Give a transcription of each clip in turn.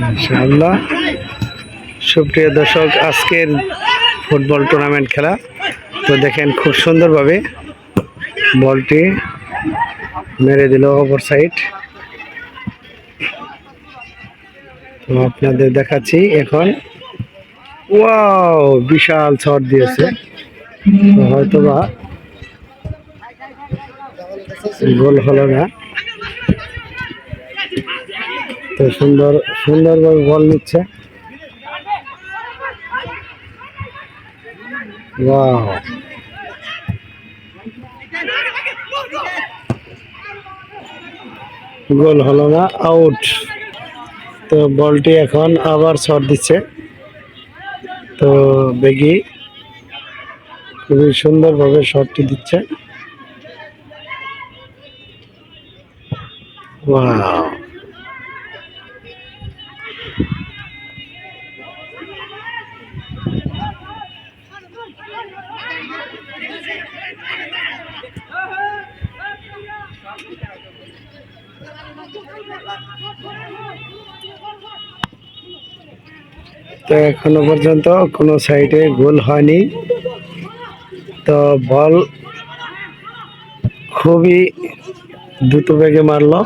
ইনশাআল্লাহ। সুপ্রিয় দর্শক, আজকের ফুটবল টুর্নামেন্ট খেলা। তো দেখেন খুব সুন্দরভাবে বলটি মেরে দিল ওভার সাইড তো আপনাদের দেখাচ্ছি এখন। ওয়াও, বিশাল শট দিয়েছে। তো হয়তো বা গোল হলো না। তো সুন্দর, সুন্দরভাবে বল নিচ্ছে। গোল হলো না, আউট। তো বলটি এখন আবার শট দিচ্ছে। তো বেগি খুবই সুন্দরভাবে শটটি দিচ্ছে। ওয়াও। তো এখনও পর্যন্ত কোনো সাইডে গোল হয়নি। তো বল খুবই দ্রুত বেগে মারলো।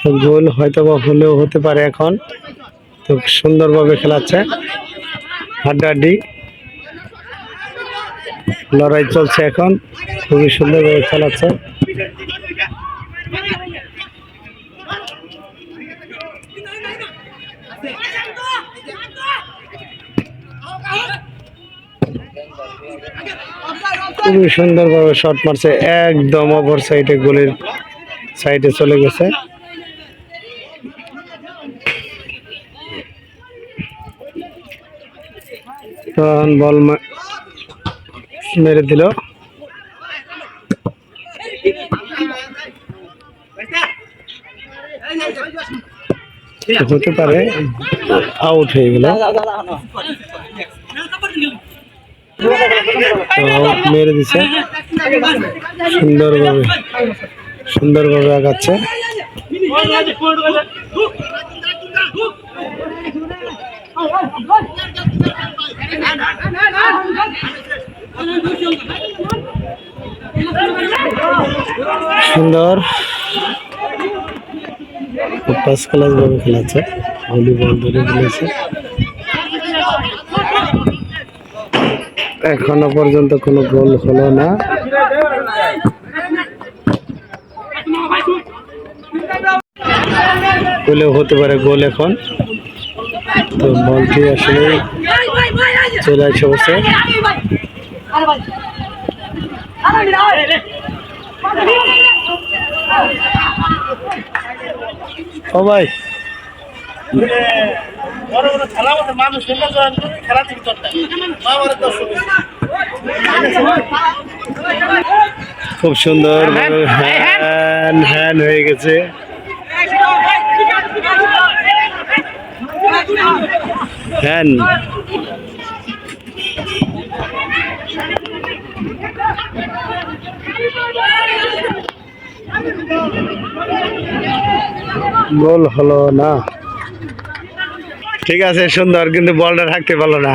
তো গোল হয়তো বা হলেও হতে পারে এখন। তো সুন্দরভাবে খেলাচ্ছে। হাড্ডাহাড্ডি। লড়াই চলছে এখন। খুবই সুন্দরভাবে খেলাচ্ছে। খুবই সুন্দরভাবে শট মারছে, একদম ওভার সাইডে গোলের সাইডে চলে গেছে। বল মেরে দিল। হতে পারে আউট হয়ে গেল। মেরে দিছে। সুন্দরভাবে সুন্দরভাবে আগাচ্ছে। সুন্দর। ফার্স্ট ক্লাস ভাবে খেলাচ্ছে ভলিবল ধরে খেলেছে। এখনও পর্যন্ত কোনো গোল হলো না। হলেও হতে পারে গোল এখন। তো বলটি আসলে চলে আসছে অবশ্যই ও ভাই। বড় বড় খেলা মতো মানুষ খেলা জয়েন করে খেলা থেকে চলতে আমার দর্শক খুব সুন্দর হ্যান হ্যান হয়ে গেছে। হ্যান গোল হলো না। ঠিক আছে সুন্দর কিন্তু বলটা থাকতে পারল না।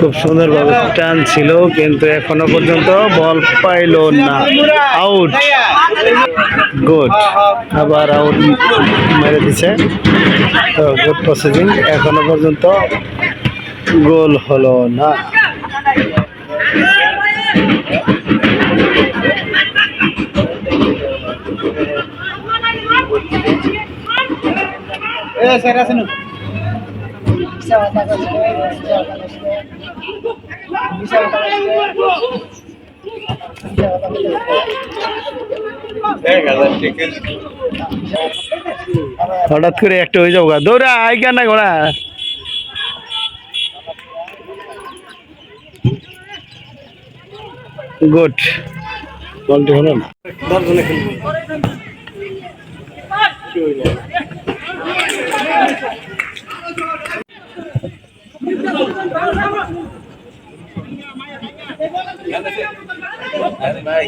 খুব সুন্দরভাবে টান ছিল, কিন্তু এখনও পর্যন্ত বল পাইলো না। আউট গুড আবার আউট মেরে দিছে। তো গুড প্রসেসিং এখনও পর্যন্ত গোল হলো না। হঠাৎ করে একটা হয়ে যাব। দৌড়া আই কেন না ঘোড়া। গুড। বলটি হলো না। ভাই